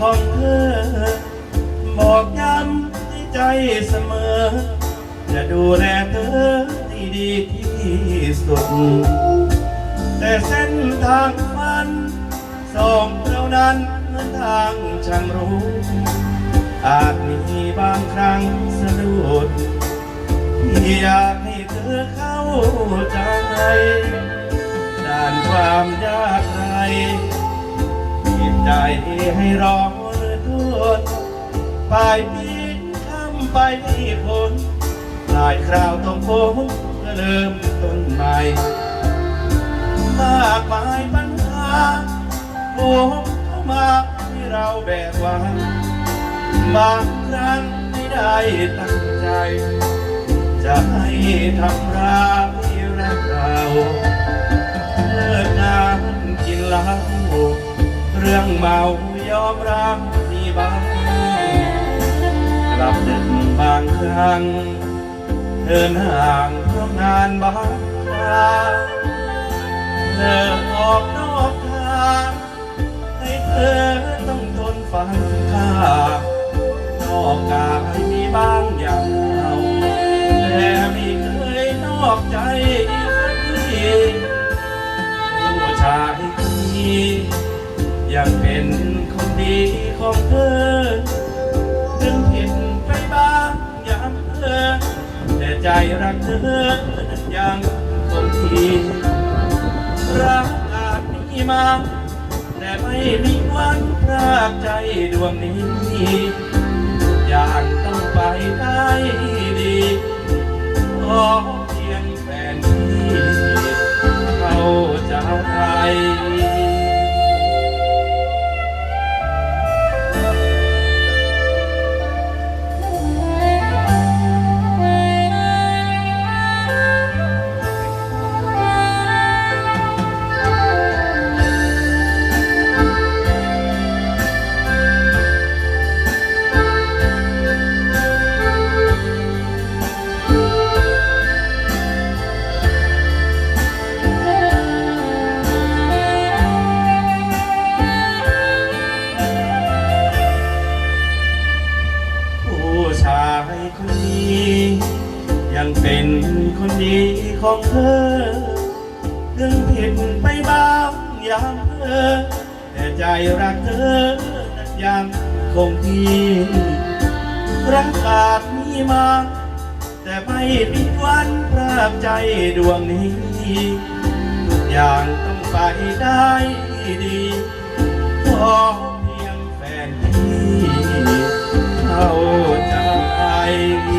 ของเธอ บอกย้ำให้ใจเสมอ จะดูแลเธอให้ดีที่สุด แต่เส้นทางฝันสองเรานั้นเหมือนทางช่างรู้ อาจมีบางครั้งสะดุดที่อยากให้เธอเข้าใจด้านความยากไร ใจให้รอเหลือทนปลายปีทำไปม่พ้นหลายคราวต้องโค้งเพื่อเริ่มต้นใหม่ มากมายปัญหาโอ้เข้ามาให้เราแบกไว้บางครั้งไม่ได้ตั้งใจ จะให้ทำร้ายรักเราเลิกงานกินเหล้า รื่องเมายอมรับมีบ้างกลับดึกบางครั้งเดินห่างเพราะงานบางคราเธอออกนอกทาง ยังเป็นคนดีของเธอถึงผิดไปบ้างอย่างเธอแต่ใจรักเธอนั้นยังคงทีรักอาจมีมา แต่ไม่มีวันพรากใจดวงนี้ อย่างต้องไปได้ ชายคนนี้ ยังเป็นคนดีของเธอถึงผิดไปบ้างอย่างเธอแต่ใจรักเธอนั้นยังคงที่รักอาจมีมาแต่ไม่มีวันพรากใจดวงนี้ทุกอย่างต้องไปได้ดีขอเพียงแฟนที่เข้า Pai.